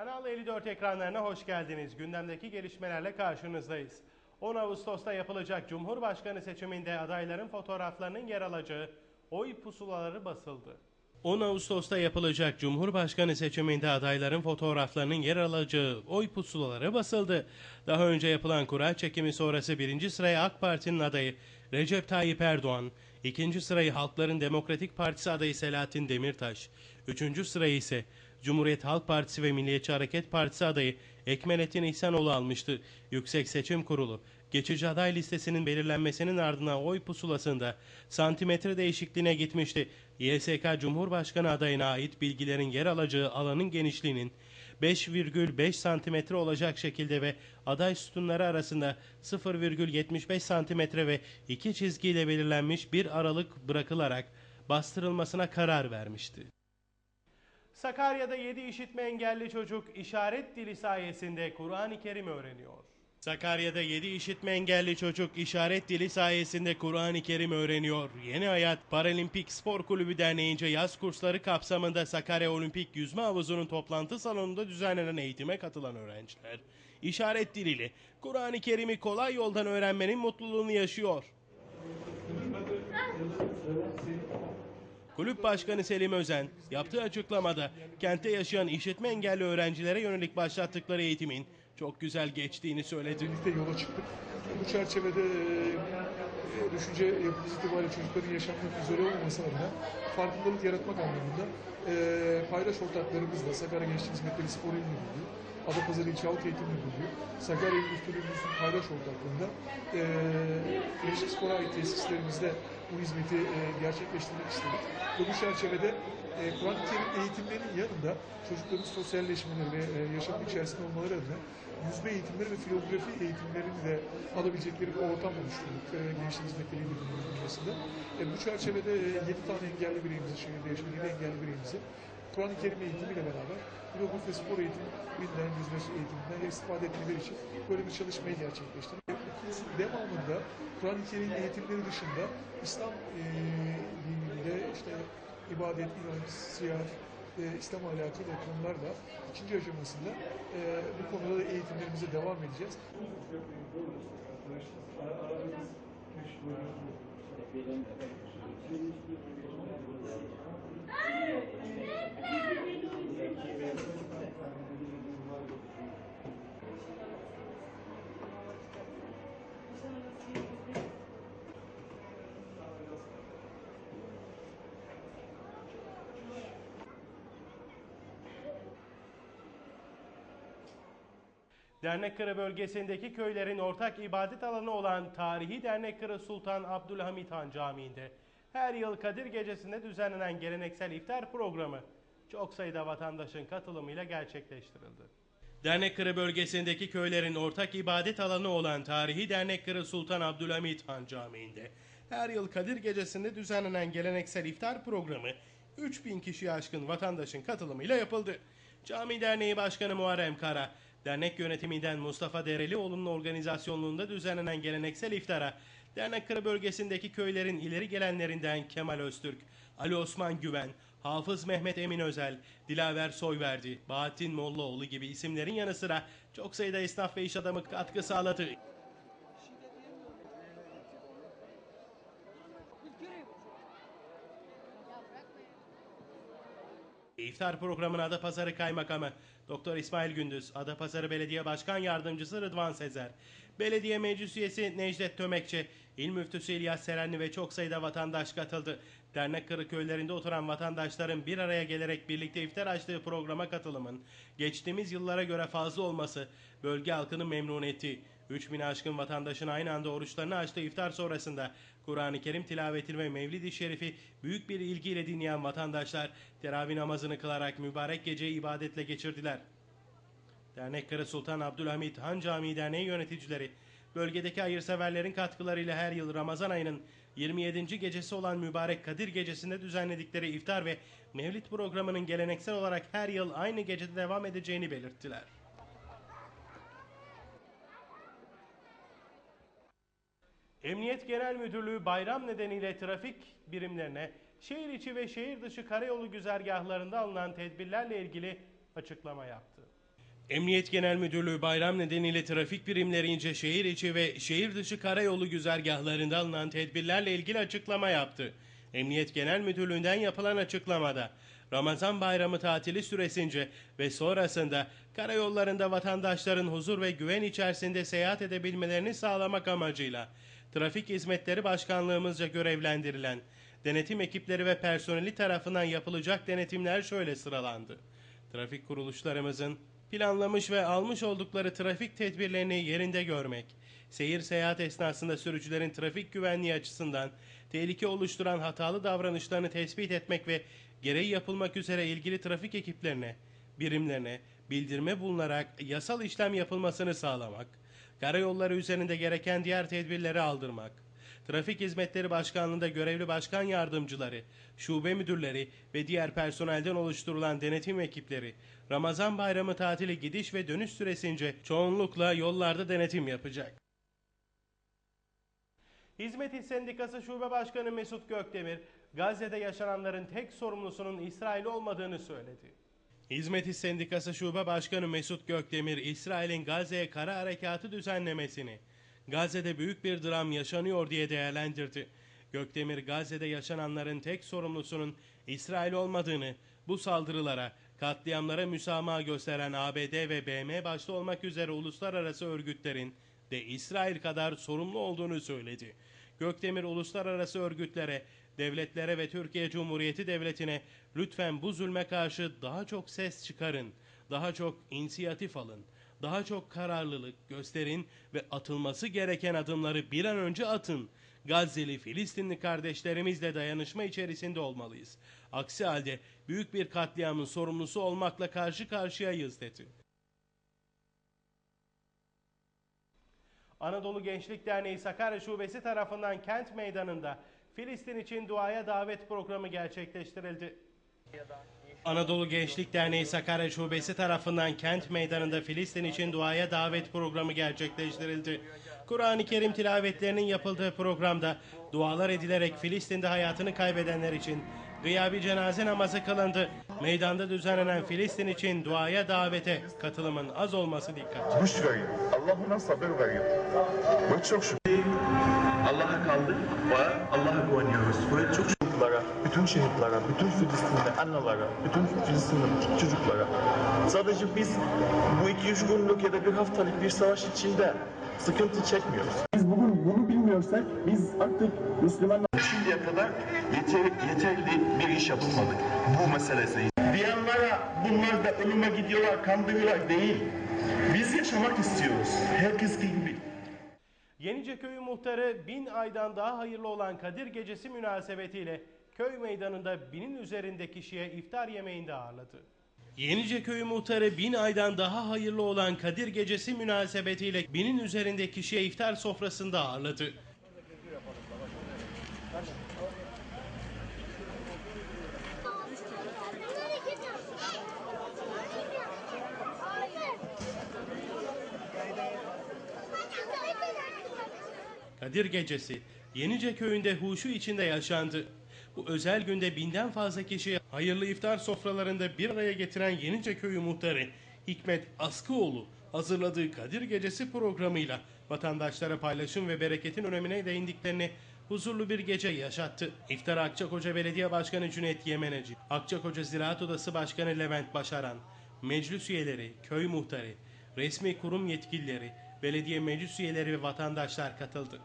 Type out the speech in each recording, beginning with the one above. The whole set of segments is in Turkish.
Kanal 54 ekranlarına hoş geldiniz. Gündemdeki gelişmelerle karşınızdayız. 10 Ağustos'ta yapılacak Cumhurbaşkanı seçiminde adayların fotoğraflarının yer alacağı oy pusulaları basıldı. 10 Ağustos'ta yapılacak Cumhurbaşkanı seçiminde adayların fotoğraflarının yer alacağı oy pusulaları basıldı. Daha önce yapılan kura çekimi sonrası birinci sıraya AK Parti'nin adayı Recep Tayyip Erdoğan, ikinci sırayı Halkların Demokratik Partisi adayı Selahattin Demirtaş, üçüncü sırayı ise Cumhuriyet Halk Partisi ve Milliyetçi Hareket Partisi adayı Ekmelettin İhsanoğlu almıştı. Yüksek Seçim Kurulu, geçici aday listesinin belirlenmesinin ardından oy pusulasında santimetre değişikliğine gitmişti. YSK Cumhurbaşkanı adayına ait bilgilerin yer alacağı alanın genişliğinin 5,5 santimetre olacak şekilde ve aday sütunları arasında 0,75 santimetre ve iki çizgiyle belirlenmiş bir aralık bırakılarak bastırılmasına karar vermişti. Sakarya'da 7 işitme engelli çocuk işaret dili sayesinde Kur'an-ı Kerim öğreniyor. Sakarya'da 7 işitme engelli çocuk işaret dili sayesinde Kur'an-ı Kerim öğreniyor. Yeni Hayat Paralimpik Spor Kulübü Derneği'nce yaz kursları kapsamında Sakarya Olimpik Yüzme Havuzu'nun toplantı salonunda düzenlenen eğitime katılan öğrenciler, işaret diliyle Kur'an-ı Kerim'i kolay yoldan öğrenmenin mutluluğunu yaşıyor. Kulüp Başkanı Selim Özen yaptığı açıklamada kentte yaşayan işitme engelli öğrencilere yönelik başlattıkları eğitimin çok güzel geçtiğini söyledi. birlikte yola çıktık. Bu çerçevede e, düşünce yapımız itibariyle çocukların yaşamının izole olmaması adına farkındalık yaratmak anlamında e, paydaş ortaklarımızla Sakarya Gençlik Hizmetleri Spor Müdürlüğü, Adapazarı İlçe Halk Eğitim Müdürlüğü, Sakarya İl Müftülüğümüzün paydaş ortaklığında e, Gençlik Spor'a ait tesislerimizde bu hizmeti e, gerçekleştirmek istedik. Ve bu çerçevede e, Kerim eğitimlerinin yanında çocukların sosyalleşmeleri ve e, yaşamın içerisinde olmaları adına yüzme eğitimleri ve filozofi eğitimlerini de alabilecekleri bir ortam oluşturduk e, Gençlik Hizmetleri Müdürlüğü bünyesinde. E, bu çerçevede e, 7 tane engelli bireyimizi, şehirde yaşayan 7 engelli bireyimizi Kur'an-ı Kerim eğitimiyle beraber filozofi ve spor eğitiminden, yüzme eğitiminden istifade etmeleri için böyle bir çalışmayı gerçekleştirdik. Okulun devamında Kur'an-ı Kerim eğitimleri dışında İslam e, dininde işte ibadet, inanç, siyaset, e, İslam alakalı konularla ikinci aşamasında e, bu konuda da eğitimlerimize devam edeceğiz. Dernekkırı bölgesindeki köylerin ortak ibadet alanı olan tarihi Dernekkırı Sultan Abdülhamit Han Camii'nde her yıl Kadir Gecesi'nde düzenlenen geleneksel iftar programı çok sayıda vatandaşın katılımıyla gerçekleştirildi. Dernekkırı bölgesindeki köylerin ortak ibadet alanı olan tarihi Dernekkırı Sultan Abdülhamit Han Camii'nde her yıl Kadir Gecesi'nde düzenlenen geleneksel iftar programı 3000 kişiye aşkın vatandaşın katılımıyla yapıldı. Cami Derneği Başkanı Muharrem Kara, dernek yönetiminden Mustafa Derelioğlu'nun organizasyonluğunda düzenlenen geleneksel iftara, Dernekkırı bölgesindeki köylerin ileri gelenlerinden Kemal Öztürk, Ali Osman Güven, Hafız Mehmet Emin Özel, Dilaver Soyverdi, Bahattin Mollaoğlu gibi isimlerin yanı sıra çok sayıda esnaf ve iş adamı katkı sağladı. İftar programına Adapazarı Kaymakamı Doktor İsmail Gündüz, Adapazarı Belediye Başkan Yardımcısı Rıdvan Sezer, Belediye Meclis Üyesi Necdet Tömekçi, İl Müftüsü İlyas Serenli ve çok sayıda vatandaş katıldı. Dernek kırı köylerinde oturan vatandaşların bir araya gelerek birlikte iftar açtığı programa katılımın geçtiğimiz yıllara göre fazla olması bölge halkını memnun etti. 3000 aşkın vatandaşın aynı anda oruçlarını açtığı iftar sonrasında Kur'an-ı Kerim tilaveti ve Mevlid-i Şerif'i büyük bir ilgiyle dinleyen vatandaşlar teravih namazını kılarak mübarek geceyi ibadetle geçirdiler. Dernek Kırı Sultan Abdülhamit Han Camii Derneği yöneticileri bölgedeki hayırseverlerin katkılarıyla her yıl Ramazan ayının 27. gecesi olan mübarek Kadir Gecesi'nde düzenledikleri iftar ve Mevlid programının geleneksel olarak her yıl aynı gecede devam edeceğini belirttiler. Emniyet Genel Müdürlüğü bayram nedeniyle trafik birimlerine şehir içi ve şehir dışı karayolu güzergahlarında alınan tedbirlerle ilgili açıklama yaptı. Emniyet Genel Müdürlüğü bayram nedeniyle trafik birimlerince şehir içi ve şehir dışı karayolu güzergahlarında alınan tedbirlerle ilgili açıklama yaptı. Emniyet Genel Müdürlüğü'nden yapılan açıklamada Ramazan bayramı tatili süresince ve sonrasında karayollarında vatandaşların huzur ve güven içerisinde seyahat edebilmelerini sağlamak amacıyla Trafik Hizmetleri Başkanlığımızca görevlendirilen denetim ekipleri ve personeli tarafından yapılacak denetimler şöyle sıralandı. Trafik kuruluşlarımızın planlamış ve almış oldukları trafik tedbirlerini yerinde görmek, seyir seyahat esnasında sürücülerin trafik güvenliği açısından tehlike oluşturan hatalı davranışlarını tespit etmek ve gereği yapılmak üzere ilgili trafik ekiplerine, birimlerine bildirme bulunarak yasal işlem yapılmasını sağlamak, karayolları üzerinde gereken diğer tedbirleri aldırmak, Trafik Hizmetleri Başkanlığı'nda görevli başkan yardımcıları, şube müdürleri ve diğer personelden oluşturulan denetim ekipleri Ramazan bayramı tatili gidiş ve dönüş süresince çoğunlukla yollarda denetim yapacak. Hizmet İş Sendikası Şube Başkanı Mesut Gökdemir, Gazze'de yaşananların tek sorumlusunun İsrail olmadığını söyledi. Hizmet İş Sendikası Şube Başkanı Mesut Gökdemir, İsrail'in Gazze'ye kara harekatı düzenlemesini, Gazze'de büyük bir dram yaşanıyor diye değerlendirdi. Gökdemir, Gazze'de yaşananların tek sorumlusunun İsrail olmadığını, bu saldırılara, katliamlara müsamaha gösteren ABD ve BM başta olmak üzere uluslararası örgütlerin de İsrail kadar sorumlu olduğunu söyledi. Gökdemir uluslararası örgütlere, devletlere ve Türkiye Cumhuriyeti Devleti'ne lütfen bu zulme karşı daha çok ses çıkarın, daha çok inisiyatif alın, daha çok kararlılık gösterin ve atılması gereken adımları bir an önce atın. Gazze'li Filistinli kardeşlerimizle dayanışma içerisinde olmalıyız. Aksi halde büyük bir katliamın sorumlusu olmakla karşı karşıyayız dedi. Anadolu Gençlik Derneği Sakarya Şubesi tarafından kent meydanında Filistin için duaya davet programı gerçekleştirildi. Anadolu Gençlik Derneği Sakarya Şubesi tarafından kent meydanında Filistin için duaya davet programı gerçekleştirildi. Kur'an-ı Kerim tilavetlerinin yapıldığı programda dualar edilerek Filistin'de hayatını kaybedenler için gıyabi cenaze namazı kılındı. Meydanda düzenlenen Filistin için duaya davete katılımın az olması dikkat güç. Allah buna sabır veriyor. Ve çok şükür. Allah'a kaldık ve Allah'a güveniyoruz. Ve çok Çocuklara, bütün şehitlere, bütün Filistinli annelere, bütün Filistinli çocuklara. Sadece biz bu iki üç günlük ya da bir haftalık bir savaş içinde sıkıntı çekmiyoruz. Biz bugün bunu bilmiyorsak biz artık Müslüman şimdiye kadar yeter, yeterli bir iş yapılmadı. Bu meselesi. Diyenlere bunlar da ölüme gidiyorlar, kandırıyorlar değil. Biz yaşamak istiyoruz. Herkes gibi. Yenice Köyü muhtarı bin aydan daha hayırlı olan Kadir Gecesi münasebetiyle köy meydanında binin üzerinde kişiye iftar yemeğinde ağırladı. Yenice Köyü muhtarı bin aydan daha hayırlı olan Kadir Gecesi münasebetiyle binin üzerinde kişiye iftar sofrasında ağırladı. Kadir Gecesi Yenice Köyü'nde huşu içinde yaşandı. Bu özel günde binden fazla kişi hayırlı iftar sofralarında bir araya getiren Yenice Köyü muhtarı Hikmet Askıoğlu hazırladığı Kadir Gecesi programıyla vatandaşlara paylaşım ve bereketin önemine değindiklerini huzurlu bir gece yaşattı. İftara Akçakoca Belediye Başkanı Cüneyt Yemeneci, Akçakoca Ziraat Odası Başkanı Levent Başaran, meclis üyeleri, köy muhtarı, resmi kurum yetkilileri, belediye meclis üyeleri ve vatandaşlar katıldı.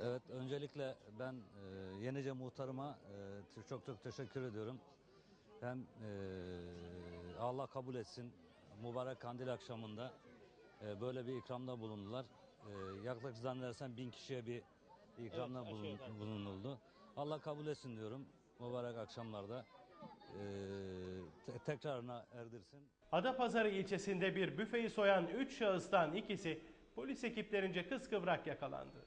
Evet, öncelikle ben e, Yenice muhtarıma e, çok çok teşekkür ediyorum. Hem e, Allah kabul etsin mübarek kandil akşamında e, böyle bir ikramda bulundular. E, yaklaşık zannedersem bin kişiye bir ikramda bulun- bulunuldu. Allah kabul etsin diyorum mübarek akşamlarda. E, te- tekrarına erdirsin. Adapazarı ilçesinde bir büfeyi soyan 3 şahıstan ikisi polis ekiplerince kıskıvrak yakalandı.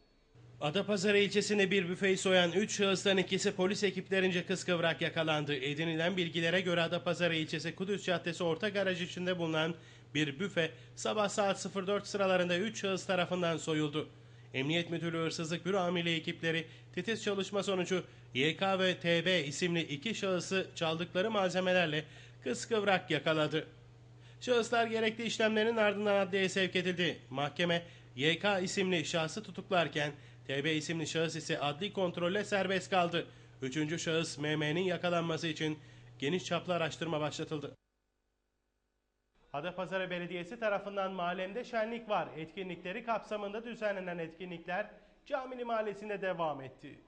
Adapazarı ilçesinde bir büfeyi soyan 3 şahıstan ikisi polis ekiplerince kıskıvrak yakalandı. Edinilen bilgilere göre Adapazarı ilçesi Kudüs Caddesi orta garaj içinde bulunan bir büfe sabah saat 04 sıralarında 3 şahıs tarafından soyuldu. Emniyet Müdürlüğü Hırsızlık Büro Amirliği ekipleri titiz çalışma sonucu YK ve TB isimli iki şahısı çaldıkları malzemelerle kıskıvrak yakaladı. Şahıslar gerekli işlemlerin ardından adliyeye sevk edildi. Mahkeme YK isimli şahsı tutuklarken TB isimli şahıs ise adli kontrolle serbest kaldı. Üçüncü şahıs MM'nin yakalanması için geniş çaplı araştırma başlatıldı. Adapazarı Belediyesi tarafından mahallemde şenlik var. Etkinlikleri kapsamında düzenlenen etkinlikler Camili Mahallesi'nde devam etti.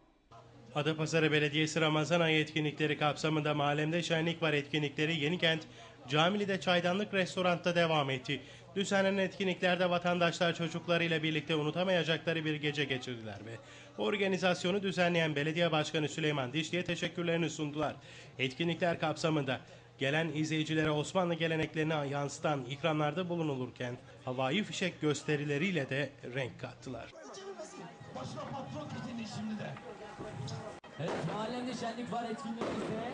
Adapazarı Belediyesi Ramazan ayı etkinlikleri kapsamında mahallemde şenlik var etkinlikleri Yenikent Camili'de çaydanlık restoranda devam etti. Düzenlenen etkinliklerde vatandaşlar çocuklarıyla birlikte unutamayacakları bir gece geçirdiler ve organizasyonu düzenleyen Belediye Başkanı Süleyman Dişli'ye teşekkürlerini sundular. Etkinlikler kapsamında gelen izleyicilere Osmanlı geleneklerini yansıtan ikramlarda bulunulurken havai fişek gösterileriyle de renk kattılar. Evet mahallemde şenlik var etkinliğimizde.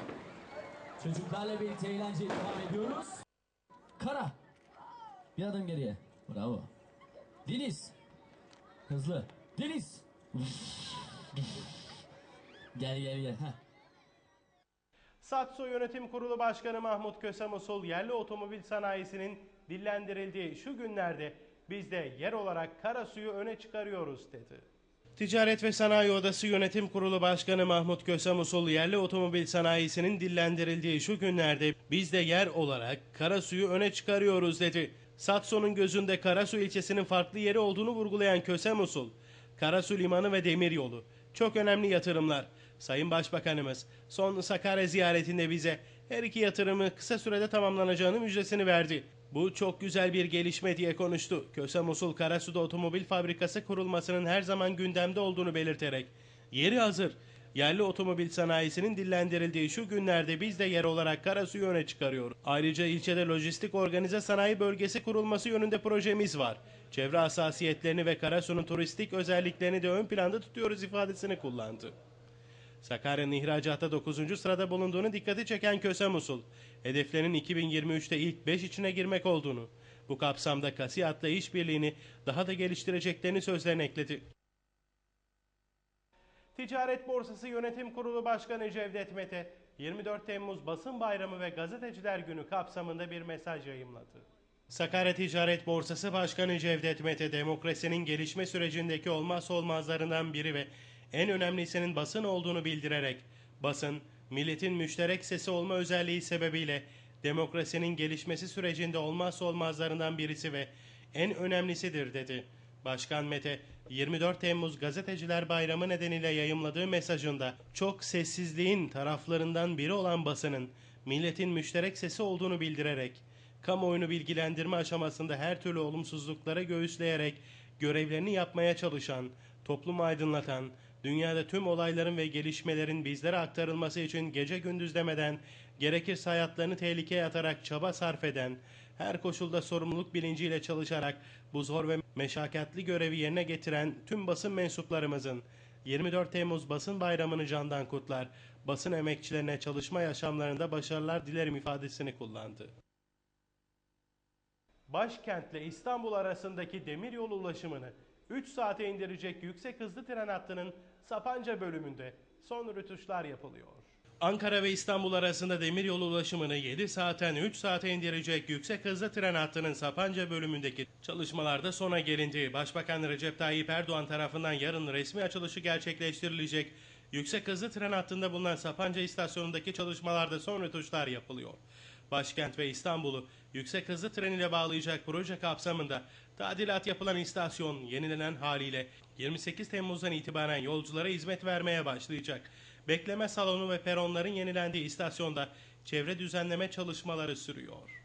Çocuklarla birlikte eğlenceye devam ediyoruz. Kara. Bir adım geriye. Bravo. Deniz. Hızlı. Deniz. gel gel gel. Heh. Satso Yönetim Kurulu Başkanı Mahmut Kösem Usul yerli otomobil sanayisinin dillendirildiği şu günlerde biz de yer olarak kara suyu öne çıkarıyoruz dedi. Ticaret ve Sanayi Odası Yönetim Kurulu Başkanı Mahmut Kösem Usul yerli otomobil sanayisinin dillendirildiği şu günlerde biz de yer olarak kara suyu öne çıkarıyoruz dedi. Satso'nun gözünde Karasu ilçesinin farklı yeri olduğunu vurgulayan Kösem Usul, Karasu Limanı ve Demiryolu çok önemli yatırımlar. Sayın Başbakanımız son Sakarya ziyaretinde bize her iki yatırımı kısa sürede tamamlanacağını müjdesini verdi. Bu çok güzel bir gelişme diye konuştu. Kösem Usul Karasu'da otomobil fabrikası kurulmasının her zaman gündemde olduğunu belirterek yeri hazır. Yerli otomobil sanayisinin dillendirildiği şu günlerde biz de yer olarak Karasu'yu öne çıkarıyoruz. Ayrıca ilçede lojistik organize sanayi bölgesi kurulması yönünde projemiz var. Çevre hassasiyetlerini ve Karasu'nun turistik özelliklerini de ön planda tutuyoruz ifadesini kullandı. Sakarya'nın ihracatta 9. sırada bulunduğunu dikkati çeken Kösem Usul, hedeflerinin 2023'te ilk 5 içine girmek olduğunu, bu kapsamda Kasiyat'la işbirliğini daha da geliştireceklerini sözlerine ekledi. Ticaret Borsası Yönetim Kurulu Başkanı Cevdet Mete, 24 Temmuz Basın Bayramı ve Gazeteciler Günü kapsamında bir mesaj yayımladı. Sakarya Ticaret Borsası Başkanı Cevdet Mete, demokrasinin gelişme sürecindeki olmazsa olmazlarından biri ve en önemlisinin basın olduğunu bildirerek, basın, milletin müşterek sesi olma özelliği sebebiyle demokrasinin gelişmesi sürecinde olmazsa olmazlarından birisi ve en önemlisidir dedi. Başkan Mete, 24 Temmuz Gazeteciler Bayramı nedeniyle yayımladığı mesajında çok sessizliğin taraflarından biri olan basının milletin müşterek sesi olduğunu bildirerek kamuoyunu bilgilendirme aşamasında her türlü olumsuzluklara göğüsleyerek görevlerini yapmaya çalışan, toplumu aydınlatan, dünyada tüm olayların ve gelişmelerin bizlere aktarılması için gece gündüz demeden gerekirse hayatlarını tehlikeye atarak çaba sarf eden, her koşulda sorumluluk bilinciyle çalışarak bu zor ve meşakkatli görevi yerine getiren tüm basın mensuplarımızın 24 Temmuz Basın Bayramı'nı candan kutlar, basın emekçilerine çalışma yaşamlarında başarılar dilerim ifadesini kullandı. Başkentle İstanbul arasındaki demiryolu ulaşımını 3 saate indirecek yüksek hızlı tren hattının Sapanca bölümünde son rütuşlar yapılıyor. Ankara ve İstanbul arasında demiryolu ulaşımını 7 saatten 3 saate indirecek yüksek hızlı tren hattının Sapanca bölümündeki çalışmalarda sona gelindi. Başbakan Recep Tayyip Erdoğan tarafından yarın resmi açılışı gerçekleştirilecek yüksek hızlı tren hattında bulunan Sapanca istasyonundaki çalışmalarda son rötuşlar yapılıyor. Başkent ve İstanbul'u yüksek hızlı tren ile bağlayacak proje kapsamında tadilat yapılan istasyon yenilenen haliyle 28 Temmuz'dan itibaren yolculara hizmet vermeye başlayacak. Bekleme salonu ve peronların yenilendiği istasyonda çevre düzenleme çalışmaları sürüyor.